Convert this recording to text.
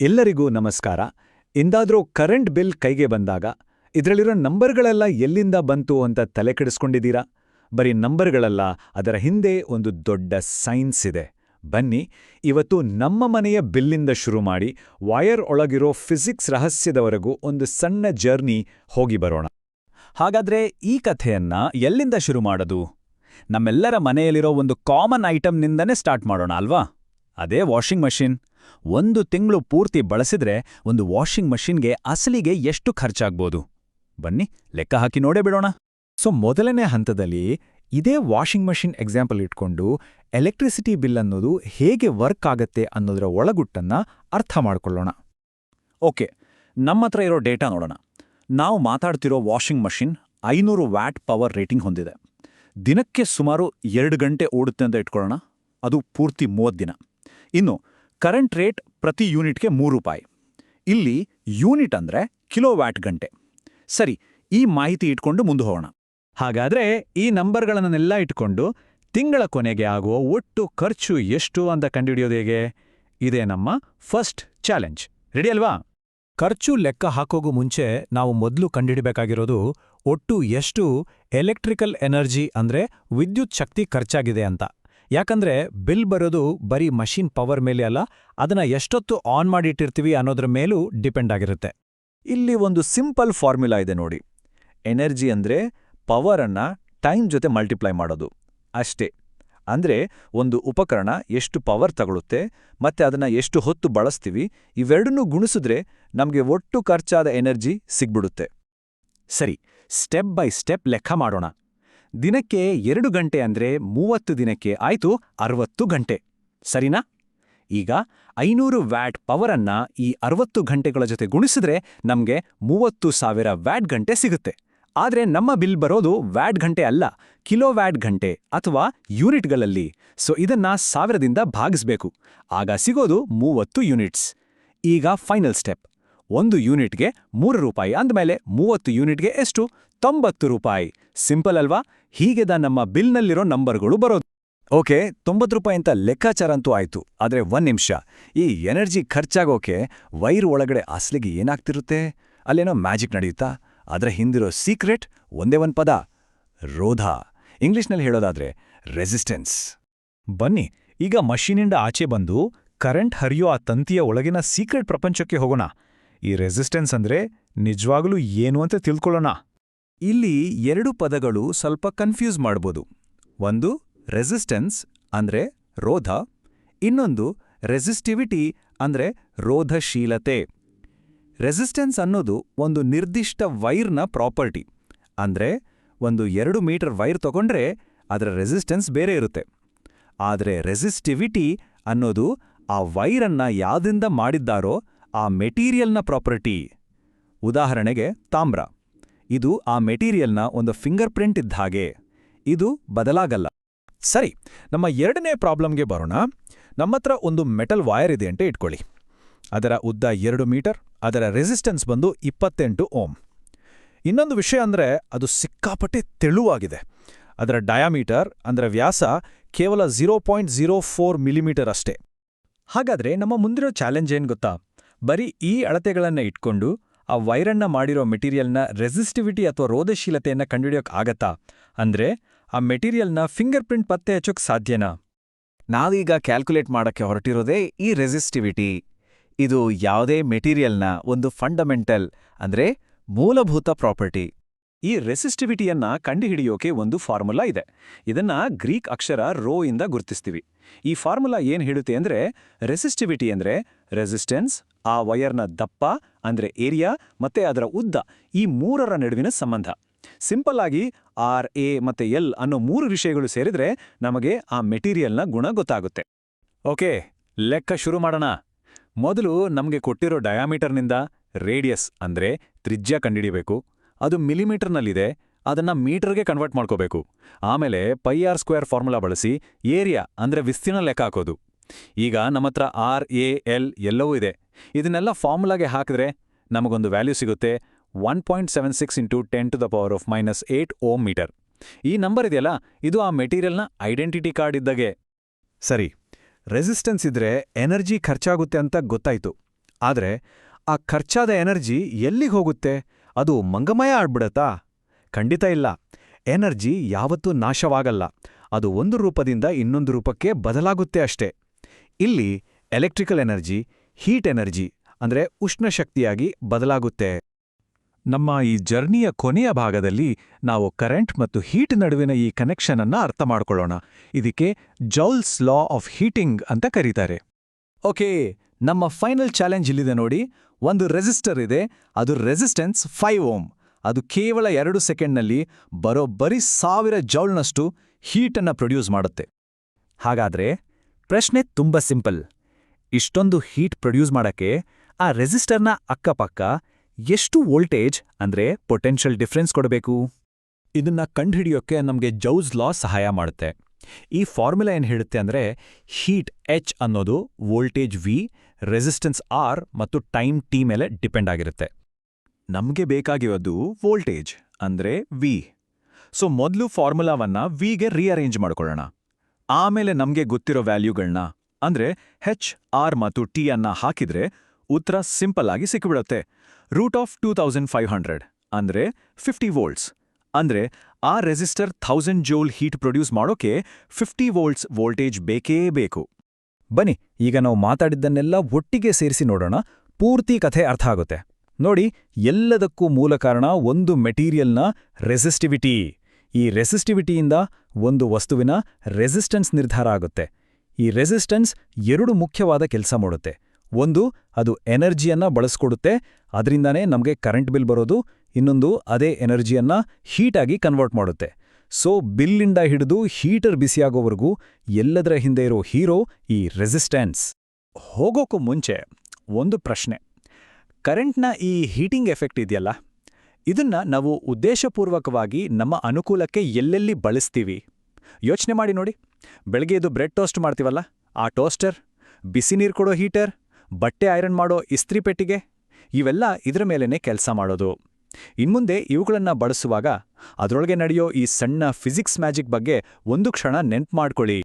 ಎಲ್ಲರಿಗೂ ನಮಸ್ಕಾರ. ಎಂದಾದ್ರೂ current bill ಕೈಗೆ ಬಂದಾಗ ಇದರಲ್ಲಿರೋ ನಂಬರ್ಗಳೆಲ್ಲ ಎಲ್ಲಿಂದ ಬಂತು ಅಂತ ತಲೆ ಕೆಡಿಸ್ಕೊಂಡಿದ್ದೀರಾ? ಬರೀ ನಂಬರ್ಗಳಲ್ಲ, ಅದರ ಹಿಂದೆ ಒಂದು ದೊಡ್ಡ ಸೈನ್ಸ್ ಇದೆ. ಬನ್ನಿ, ಇವತ್ತು ನಮ್ಮ ಮನೆಯ ಬಿಲ್ಲಿಂದ ಶುರು ಮಾಡಿ ವಯರ್ ಒಳಗಿರೋ ಫಿಸಿಕ್ಸ್ ರಹಸ್ಯದವರೆಗೂ ಒಂದು ಸಣ್ಣ ಜರ್ನಿ ಹೋಗಿ ಬರೋಣ. ಹಾಗಾದ್ರೆ ಈ ಕಥೆಯನ್ನ ಎಲ್ಲಿಂದ ಶುರು ಮಾಡೋದು? ನಮ್ಮೆಲ್ಲರ ಮನೆಯಲ್ಲಿರೋ ಒಂದು ಕಾಮನ್ ಐಟಮ್ನಿಂದನೇ ಸ್ಟಾರ್ಟ್ ಮಾಡೋಣ ಅಲ್ವಾ? ಅದೇ ವಾಷಿಂಗ್ ಮಷಿನ್. ಒಂದು ತಿಂಗಳು ಪೂರ್ತಿ ಬಳಸಿದ್ರೆ ಒಂದು ವಾಷಿಂಗ್ ಮಷಿನ್ಗೆ ಅಸಲಿಗೆ ಎಷ್ಟು ಖರ್ಚಾಗ್ಬೋದು? ಬನ್ನಿ ಲೆಕ್ಕ ಹಾಕಿ ನೋಡೇ ಬಿಡೋಣ. ಸೊ ಮೊದಲನೇ ಹಂತದಲ್ಲಿ ಇದೇ ವಾಷಿಂಗ್ ಮಷಿನ್ ಎಕ್ಸಾಂಪಲ್ ಇಟ್ಕೊಂಡು ಎಲೆಕ್ಟ್ರಿಸಿಟಿ ಬಿಲ್ ಅನ್ನೋದು ಹೇಗೆ ವರ್ಕ್ ಆಗತ್ತೆ ಅನ್ನೋದರ ಒಳಗುಟ್ಟನ್ನ ಅರ್ಥ ಮಾಡ್ಕೊಳ್ಳೋಣ. ಓಕೆ ನಮ್ಮತ್ರ ಇರೋ ಡೇಟಾ ನೋಡೋಣ. ನಾವು ಮಾತಾಡ್ತಿರೋ ವಾಷಿಂಗ್ ಮಷಿನ್ ಐನೂರು ವ್ಯಾಟ್ ಪವರ್ ರೇಟಿಂಗ್ ಹೊಂದಿದೆ. ದಿನಕ್ಕೆ ಸುಮಾರು ಎರಡು ಗಂಟೆ ಓಡುತ್ತೆ ಅಂತ ಇಟ್ಕೊಳ್ಳೋಣ. ಅದು ಪೂರ್ತಿ ಮೂವತ್ತು ದಿನ. ಇನ್ನು ಕರೆಂಟ್ ರೇಟ್ ಪ್ರತಿ ಯೂನಿಟ್ಗೆ ಮೂರು ರೂಪಾಯಿ. ಇಲ್ಲಿ ಯೂನಿಟ್ ಅಂದ್ರೆ ಕಿಲೋ ವ್ಯಾಟ್ ಗಂಟೆ. ಸರಿ, ಈ ಮಾಹಿತಿ ಇಟ್ಕೊಂಡು ಮುಂದೆ ಹೋಗೋಣ. ಹಾಗಾದ್ರೆ ಈ ನಂಬರ್ಗಳನ್ನೆಲ್ಲ ಇಟ್ಕೊಂಡು ತಿಂಗಳ ಕೊನೆಗೆ ಆಗುವ ಒಟ್ಟು ಖರ್ಚು ಎಷ್ಟು ಅಂತ ಕಂಡುಹಿಡಿಯೋದು ಹೇಗೆ? ಇದೇ ನಮ್ಮ ಫಸ್ಟ್ ಚಾಲೆಂಜ್. ರೆಡಿ ಅಲ್ವಾ? ಖರ್ಚು ಲೆಕ್ಕ ಹಾಕೋಗೂ ಮುಂಚೆ ನಾವು ಮೊದಲು ಕಂಡುಹಿಡಬೇಕಾಗಿರೋದು ಒಟ್ಟು ಎಷ್ಟು ಎಲೆಕ್ಟ್ರಿಕಲ್ ಎನರ್ಜಿ ಅಂದ್ರೆ ವಿದ್ಯುತ್ ಶಕ್ತಿ ಖರ್ಚಾಗಿದೆ ಅಂತ. ಯಾಕಂದ್ರೆ ಬಿಲ್ ಬರೋದು ಬರೀ ಮಷಿನ್ ಪವರ್ ಮೇಲೆ ಅಲ್ಲ, ಅದನ್ನ ಎಷ್ಟೊತ್ತು ಆನ್ ಮಾಡಿಟ್ಟಿರ್ತೀವಿ ಅನ್ನೋದ್ರ ಮೇಲೂ ಡಿಪೆಂಡ್ ಆಗಿರುತ್ತೆ. ಇಲ್ಲಿ ಒಂದು ಸಿಂಪಲ್ ಫಾರ್ಮ್ಯುಲಾ ಇದೆ ನೋಡಿ. ಎನರ್ಜಿ ಅಂದ್ರೆ ಪವರ್ ಅನ್ನ ಟೈಮ್ ಜೊತೆ ಮಲ್ಟಿಪ್ಲೈ ಮಾಡೋದು. ಅಷ್ಟೇ. ಅಂದ್ರೆ ಒಂದು ಉಪಕರಣ ಎಷ್ಟು ಪವರ್ ತಗೊಳುತ್ತೆ, ಮತ್ತೆ ಅದನ್ನ ಎಷ್ಟು ಹೊತ್ತು ಬಳಸ್ತೀವಿ, ಇವೆರಡನ್ನೂ ಗುಣಿಸಿದ್ರೆ ನಮಗೆ ಒಟ್ಟು ಖರ್ಚಾದ ಎನರ್ಜಿ ಸಿಗ್ಬಿಡುತ್ತೆ. ಸರಿ, ಸ್ಟೆಪ್ ಬೈ ಸ್ಟೆಪ್ ಲೆಕ್ಕ ಮಾಡೋಣ. ದಿನಕ್ಕೆ ಎರಡು ಗಂಟೆ ಅಂದ್ರೆ ಮೂವತ್ತು ದಿನಕ್ಕೆ ಆಯ್ತು ಅರವತ್ತು ಗಂಟೆ. ಸರಿನಾ? ಈಗ ಐನೂರು ವ್ಯಾಟ್ ಪವರನ್ನ ಈ ಅರವತ್ತು ಗಂಟೆಗಳ ಜೊತೆ ಗುಣಿಸಿದ್ರೆ ನಮ್ಗೆ ಮೂವತ್ತು ಸಾವಿರ ವ್ಯಾಟ್ ಗಂಟೆ ಸಿಗುತ್ತೆ. ಆದ್ರೆ ನಮ್ಮ ಬಿಲ್ ಬರೋದು ವ್ಯಾಟ್ ಗಂಟೆ ಅಲ್ಲ, ಕಿಲೋ ವ್ಯಾಟ್ ಗಂಟೆ ಅಥವಾ ಯೂನಿಟ್ಗಳಲ್ಲಿ. ಸೊ, ಇದನ್ನ ಸಾವಿರದಿಂದ ಭಾಗಿಸ್ಬೇಕು. ಆಗ ಸಿಗೋದು ಮೂವತ್ತು ಯೂನಿಟ್ಸ್. ಈಗ ಫೈನಲ್ ಸ್ಟೆಪ್. ಒಂದು ಯೂನಿಟ್ಗೆ ಮೂರು ರೂಪಾಯಿ ಅಂದಮೇಲೆ ಮೂವತ್ತು ಯೂನಿಟ್ಗೆ ಎಷ್ಟು? ತೊಂಬತ್ತು ರೂಪಾಯಿ. ಸಿಂಪಲ್ ಅಲ್ವಾ? ಹೀಗೆದ ನಮ್ಮ ಬಿಲ್ನಲ್ಲಿರೋ ನಂಬರ್ಗಳು ಬರೋದು. ಓಕೆ, ತೊಂಬತ್ತು ರೂಪಾಯಿ ಅಂತ ಲೆಕ್ಕಾಚಾರ ಅಂತೂ ಆಯ್ತು, ಆದ್ರೆ ಒಂದ್ ನಿಮಿಷ. ಈ ಎನರ್ಜಿ ಖರ್ಚಾಗೋಕೆ ವೈರ್ ಒಳಗಡೆ ಅಸಲಿಗೆ ಏನಾಗ್ತಿರುತ್ತೆ? ಅಲ್ಲೇನೋ ಮ್ಯಾಜಿಕ್ ನಡೆಯುತ್ತಾ? ಅದರ ಹಿಂದಿರೋ ಸೀಕ್ರೆಟ್ ಒಂದೇ ಒಂದು ಪದ, ರೋಧ. ಇಂಗ್ಲಿಷ್ನಲ್ಲಿ ಹೇಳೋದಾದ್ರೆ ರೆಸಿಸ್ಟೆನ್ಸ್. ಬನ್ನಿ, ಈಗ ಮಷೀನಿಂದ ಆಚೆ ಬಂದು ಕರೆಂಟ್ ಹರಿಯೋ ಆ ತಂತಿಯ ಒಳಗಿನ ಸೀಕ್ರೆಟ್ ಪ್ರಪಂಚಕ್ಕೆ ಹೋಗೋಣ. ಈ ರೆಸಿಸ್ಟೆನ್ಸ್ ಅಂದ್ರೆ ನಿಜವಾಗ್ಲೂ ಏನು ಅಂತ ತಿಳ್ಕೊಳ್ಳೋಣ. ಇಲ್ಲಿ ಎರಡು ಪದಗಳು ಸ್ವಲ್ಪ ಕನ್ಫ್ಯೂಸ್ ಮಾಡ್ಬೋದು. ಒಂದು ರೆಸಿಸ್ಟೆನ್ಸ್ ಅಂದ್ರೆ ರೋಧ. ಇನ್ನೊಂದು ರೆಸಿಸ್ಟಿವಿಟಿ ಅಂದ್ರೆ ರೋಧಶೀಲತೆ. ರೆಸಿಸ್ಟೆನ್ಸ್ ಅನ್ನೋದು ಒಂದು ನಿರ್ದಿಷ್ಟ ವೈರ್ನ ಪ್ರಾಪರ್ಟಿ. ಅಂದ್ರೆ ಒಂದು ಎರಡು ಮೀಟರ್ ವೈರ್ ತಗೊಂಡ್ರೆ ಅದರ ರೆಸಿಸ್ಟೆನ್ಸ್ ಬೇರೆ ಇರುತ್ತೆ. ಆದರೆ ರೆಸಿಸ್ಟಿವಿಟಿ ಅನ್ನೋದು ಆ ವೈರನ್ನ ಯಾವ್ದಿಂದ ಮಾಡಿದ್ದಾರೋ ಆ ಮೆಟೀರಿಯಲ್ನ ಪ್ರಾಪರ್ಟಿ. ಉದಾಹರಣೆಗೆ ತಾಮ್ರ. ಇದು ಆ ಮೆಟೀರಿಯಲ್ನ ಒಂದು ಫಿಂಗರ್ ಪ್ರಿಂಟ್ ಇದ್ದ ಹಾಗೆ. ಇದು ಬದಲಾಗಲ್ಲ. ಸರಿ, ನಮ್ಮ ಎರಡನೇ ಪ್ರಾಬ್ಲಮ್ಗೆ ಬರೋಣ. ನಮ್ಮತ್ರ ಒಂದು ಮೆಟಲ್ ವೈರ್ ಇದೆ ಅಂತ ಇಟ್ಕೊಳ್ಳಿ. ಅದರ ಉದ್ದ ಎರಡು ಮೀಟರ್, ಅದರ ರೆಸಿಸ್ಟೆನ್ಸ್ ಬಂದು ಇಪ್ಪತ್ತೆಂಟು ಓಮ್. ಇನ್ನೊಂದು ವಿಷಯ ಅಂದ್ರೆ ಅದು ಸಿಕ್ಕಾಪಟ್ಟೆ ತೆಳುವಾಗಿದೆ. ಅದರ ಡಯಾಮೀಟರ್, ಅಂದರೆ ವ್ಯಾಸ, ಕೇವಲ zero point zero four millimetre ಅಷ್ಟೇ. ಹಾಗಾದ್ರೆ ನಮ್ಮ ಮುಂದಿರೋ ಚಾಲೆಂಜ್ ಏನ್ ಗೊತ್ತಾ? ಬರೀ ಈ ಅಳತೆಗಳನ್ನ ಇಟ್ಕೊಂಡು ಆ ವೈರನ್ನ ಮಾಡಿರೋ ಮೆಟೀರಿಯಲ್ನ ರೆಸಿಸ್ಟಿವಿಟಿ ಅಥವಾ ರೋಧಶೀಲತೆಯನ್ನ ಕಂಡುಹಿಡಿಯೋಕ್ ಆಗತ್ತಾ? ಅಂದ್ರೆ ಆ ಮೆಟೀರಿಯಲ್ನ ಫಿಂಗರ್ ಪ್ರಿಂಟ್ ಪತ್ತೆ ಹಚ್ಚೋಕ್ ಸಾಧ್ಯನಾ? ನಾವೀಗ ಕ್ಯಾಲ್ಕುಲೇಟ್ ಮಾಡೋಕ್ಕೆ ಹೊರಟಿರೋದೇ ಈ ರೆಸಿಸ್ಟಿವಿಟಿ. ಇದು ಯಾವುದೇ ಮೆಟೀರಿಯಲ್ನ ಒಂದು ಫಂಡಮೆಂಟಲ್ ಅಂದ್ರೆ ಮೂಲಭೂತ ಪ್ರಾಪರ್ಟಿ. ಈ ರೆಸಿಸ್ಟಿವಿಟಿಯನ್ನ ಕಂಡುಹಿಡಿಯೋಕೆ ಒಂದು ಫಾರ್ಮುಲಾ ಇದೆ. ಇದನ್ನ ಗ್ರೀಕ್ ಅಕ್ಷರ ರೋ ಇಂದ ಗುರುತಿಸ್ತೀವಿ. ಈ ಫಾರ್ಮುಲಾ ಏನ್ ಹೇಳುತ್ತೆ ಅಂದ್ರೆ ರೆಸಿಸ್ಟಿವಿಟಿ ಅಂದ್ರೆ ರೆಸಿಸ್ಟೆನ್ಸ್ ಆ ವಯರ್ನ ದಪ್ಪ, ಅಂದ್ರೆ ಏರಿಯಾ ಮತ್ತೆ ಅದರ ಉದ್ದ ಈ ಮೂರರ ನಡುವಿನ ಸಂಬಂಧ. ಸಿಂಪಲ್ ಆಗಿ ಆರ್ ಎ ಮತ್ತೆ ಎಲ್ ಅನ್ನೋ ಮೂರು ವಿಷಯಗಳು ಸೇರಿದ್ರೆ ನಮಗೆ ಆ ಮೆಟೀರಿಯಲ್ನ ಗುಣ ಗೊತ್ತಾಗುತ್ತೆ. ಓಕೆ ಲೆಕ್ಕ ಶುರು ಮಾಡೋಣ. ಮೊದಲು ನಮಗೆ ಕೊಟ್ಟಿರೋ ಡಯಾಮೀಟರ್ನಿಂದ ರೇಡಿಯಸ್ ಅಂದ್ರೆ ತ್ರಿಜ್ಯ ಕಂಡಿಡಿಬೇಕು ಅದು ಮಿಲಿಮೀಟರ್ನಲ್ಲಿದೆ ಅದನ್ನ ಮೀಟರ್ಗೆ ಕನ್ವರ್ಟ್ ಮಾಡ್ಕೋಬೇಕು. ಆಮೇಲೆ ಪೈ ಆರ್ ಸ್ಕ್ವೇರ್ ಫಾರ್ಮುಲಾ ಬಳಸಿ ಏರಿಯಾ ಅಂದ್ರೆ ವಿಸ್ತೀರ್ಣ ಲೆಕ್ಕ ಹಾಕೋದು. ಈಗ ನಮ್ಮತ್ರ ಆರ್ ಎ ಎಲ್ ಎಲ್ಲವೂ ಇದೆ. ಇದನ್ನೆಲ್ಲ ಫಾರ್ಮುಲಾಗೆ ಹಾಕಿದ್ರೆ ನಮಗೊಂದು ವ್ಯಾಲ್ಯೂ ಸಿಗುತ್ತೆ one point seven six into ten to the power of minus eight ohm metre. ಈ ನಂಬರ್ ಇದೆಯಲ್ಲ? ಇದು ಆ ಮೆಟೀರಿಯಲ್ನ ಐಡೆಂಟಿಟಿ ಕಾರ್ಡ್ ಇದ್ದಾಗೆ. ಸರಿ, ರೆಸಿಸ್ಟೆನ್ಸ್ ಇದ್ರೆ ಎನರ್ಜಿ ಖರ್ಚಾಗುತ್ತೆ ಅಂತ ಗೊತ್ತಾಯ್ತು. ಆದರೆ ಆ ಖರ್ಚಾದ ಎನರ್ಜಿ ಎಲ್ಲಿಗೆ ಹೋಗುತ್ತೆ? ಅದು ಮಂಗಮಯ ಆಡ್ಬಿಡತ್ತಾ ಖಂಡಿತ ಇಲ್ಲ. ಎನರ್ಜಿ ಯಾವತ್ತೂ ನಾಶವಾಗಲ್ಲ. ಅದು ಒಂದು ರೂಪದಿಂದ ಇನ್ನೊಂದು ರೂಪಕ್ಕೆ ಬದಲಾಗುತ್ತೆ ಅಷ್ಟೇ. ಇಲ್ಲಿ ಎಲೆಕ್ಟ್ರಿಕಲ್ ಎನರ್ಜಿ ಹೀಟ್ ಎನರ್ಜಿ ಅಂದ್ರೆ ಉಷ್ಣಶಕ್ತಿಯಾಗಿ ಬದಲಾಗುತ್ತೆ. ನಮ್ಮ ಈ ಜರ್ನಿಯ ಕೊನೆಯ ಭಾಗದಲ್ಲಿ ನಾವು ಕರೆಂಟ್ ಮತ್ತು ಹೀಟ್ ನಡುವಿನ ಈ ಕನೆಕ್ಷನ್ ಅರ್ಥ ಮಾಡಿಕೊಳ್ಳೋಣ. ಇದಕ್ಕೆ ಜೌಲ್ಸ್ ಲಾ ಆಫ್ ಹೀಟಿಂಗ್ ಅಂತ ಕರೀತಾರೆ. ಓಕೆ, ನಮ್ಮ ಫೈನಲ್ ಚಾಲೆಂಜ್ ಇಲ್ಲಿದೆ ನೋಡಿ. ಒಂದು ರೆಸಿಸ್ಟರ್ ಇದೆ, ಅದು ರೆಸಿಸ್ಟೆನ್ಸ್ ಫೈವ್ ಓಮ್. ಅದು ಕೇವಲ ಎರಡು ಸೆಕೆಂಡ್ನಲ್ಲಿ ಬರೋಬ್ಬರಿ ಸಾವಿರ ಜೌಲ್ನಷ್ಟು ಹೀಟನ್ನು ಪ್ರೊಡ್ಯೂಸ್ ಮಾಡುತ್ತೆ. ಹಾಗಾದ್ರೆ ಪ್ರಶ್ನೆ ತುಂಬ ಸಿಂಪಲ್. ಇಷ್ಟೊಂದು ಹೀಟ್ ಪ್ರೊಡ್ಯೂಸ್ ಮಾಡಕ್ಕೆ ಆ ರೆಸಿಸ್ಟರ್ನ ಅಕ್ಕಪಕ್ಕ ಎಷ್ಟು ವೋಲ್ಟೇಜ್ ಅಂದ್ರೆ ಪೊಟೆನ್ಷಿಯಲ್ ಡಿಫ್ರೆನ್ಸ್ ಕೊಡಬೇಕು? ಇದನ್ನ ಕಂಡುಹಿಡಿಯೋಕ್ಕೆ ನಮಗೆ ಜೌಸ್ ಲಾ ಸಹಾಯ ಮಾಡುತ್ತೆ. ಈ ಫಾರ್ಮುಲಾ ಏನು ಹೇಳುತ್ತೆ ಅಂದ್ರೆ ಹೀಟ್ ಎಚ್ ಅನ್ನೋದು ವೋಲ್ಟೇಜ್ ವಿ, ರೆಸಿಸ್ಟೆನ್ಸ್ ಆರ್ ಮತ್ತು ಟೈಮ್ ಟಿ ಮೇಲೆ ಡಿಪೆಂಡ್ ಆಗಿರುತ್ತೆ. ನಮಗೆ ಬೇಕಾಗಿರೋದು ವೋಲ್ಟೇಜ್ ಅಂದ್ರೆ ವಿ. ಸೊ ಮೊದಲು ಫಾರ್ಮುಲಾವನ್ನ ವಿಗೆ ರೀಅರೇಂಜ್ ಮಾಡಿಕೊಳ್ಳೋಣ. ಆಮೇಲೆ ನಮಗೆ ಗೊತ್ತಿರೋ ವ್ಯಾಲ್ಯೂಗಳನ್ನ ಅಂದ್ರೆ ಹೆಚ್ ಆರ್ ಮತ್ತು ಟಿ ಅನ್ನ ಹಾಕಿದ್ರೆ ಉತ್ತರ ಸಿಂಪಲ್ ಆಗಿ ಸಿಕ್ಕಿಬಿಡುತ್ತೆ root of two thousand five hundred ಅಂದ್ರೆ ಫಿಫ್ಟಿ ವೋಲ್ಟ್ಸ್. ಅಂದ್ರೆ ಆ resistor thousand joule heat produce ಮಾಡೋಕೆ ಫಿಫ್ಟಿ ವೋಲ್ಟ್ಸ್ ವೋಲ್ಟೇಜ್ ಬೇಕೇ ಬೇಕು. ಬನ್ನಿ, ಈಗ ನಾವು ಮಾತಾಡಿದ್ದನ್ನೆಲ್ಲ ಒಟ್ಟಿಗೆ ಸೇರಿಸಿ ನೋಡೋಣ. ಪೂರ್ತಿ ಕಥೆ ಅರ್ಥ ಆಗುತ್ತೆ. ನೋಡಿ, ಎಲ್ಲದಕ್ಕೂ ಮೂಲ ಕಾರಣ ಒಂದು ಮೆಟೀರಿಯಲ್ನ ರೆಸಿಸ್ಟಿವಿಟಿ. ಈ ರೆಸಿಸ್ಟಿವಿಟಿಯಿಂದ ಒಂದು ವಸ್ತುವಿನ ರೆಸಿಸ್ಟೆನ್ಸ್ ನಿರ್ಧಾರ ಆಗುತ್ತೆ. ಈ ರೆಸಿಸ್ಟೆನ್ಸ್ ಎರಡು ಮುಖ್ಯವಾದ ಕೆಲಸ ಮಾಡುತ್ತೆ. ಒಂದು, ಅದು ಎನರ್ಜಿಯನ್ನ ಬಳಸ್ಕೊಡುತ್ತೆ, ಅದರಿಂದನೇ ನಮಗೆ ಕರೆಂಟ್ ಬಿಲ್ ಬರೋದು. ಇನ್ನೊಂದು, ಅದೇ ಎನರ್ಜಿಯನ್ನ ಹೀಟಾಗಿ ಕನ್ವರ್ಟ್ ಮಾಡುತ್ತೆ. ಸೊ ಬಿಲ್ಲಿಂದ ಹಿಡಿದು ಹೀಟರ್ ಬಿಸಿಯಾಗೋವರೆಗೂ ಎಲ್ಲದರ ಹಿಂದೆ ಇರೋ ಹೀರೋ ಈ ರೆಸಿಸ್ಟೆನ್ಸ್ ಹೋಗೋಕ್ಕೂ ಮುಂಚೆ ಒಂದು ಪ್ರಶ್ನೆ. ಕರೆಂಟ್ನ ಈ ಹೀಟಿಂಗ್ ಎಫೆಕ್ಟ್ ಇದೆಯಲ್ಲ? ಇದನ್ನ ನಾವು ಉದ್ದೇಶಪೂರ್ವಕವಾಗಿ ನಮ್ಮ ಅನುಕೂಲಕ್ಕೆ ಎಲ್ಲೆಲ್ಲಿ ಬಳಸ್ತೀವಿ? ಯೋಚನೆ ಮಾಡಿ ನೋಡಿ. ಬೆಳಗ್ಗೆ ಇದು ಬ್ರೆಡ್ ಟೋಸ್ಟ್ ಮಾಡ್ತೀವಲ್ಲ, ಆ ಟೋಸ್ಟರ್, ಬಿಸಿ ನೀರು ಕೊಡೋ ಹೀಟರ್, ಬಟ್ಟೆ ಐರನ್ ಮಾಡೋ ಇಸ್ತ್ರಿ ಪೆಟ್ಟಿಗೆ, ಇವೆಲ್ಲ ಇದರ ಮೇಲೇ ಕೆಲಸ ಮಾಡೋದು. ಇನ್ಮುಂದೆ ಇವುಗಳನ್ನು ಬಳಸುವಾಗ ಅದರೊಳಗೆ ನಡೆಯೋ ಈ ಸಣ್ಣ ಫಿಸಿಕ್ಸ್ ಮ್ಯಾಜಿಕ್ ಬಗ್ಗೆ ಒಂದು ಕ್ಷಣ ನೆನ್ಪು ಮಾಡ್ಕೊಳ್ಳಿ.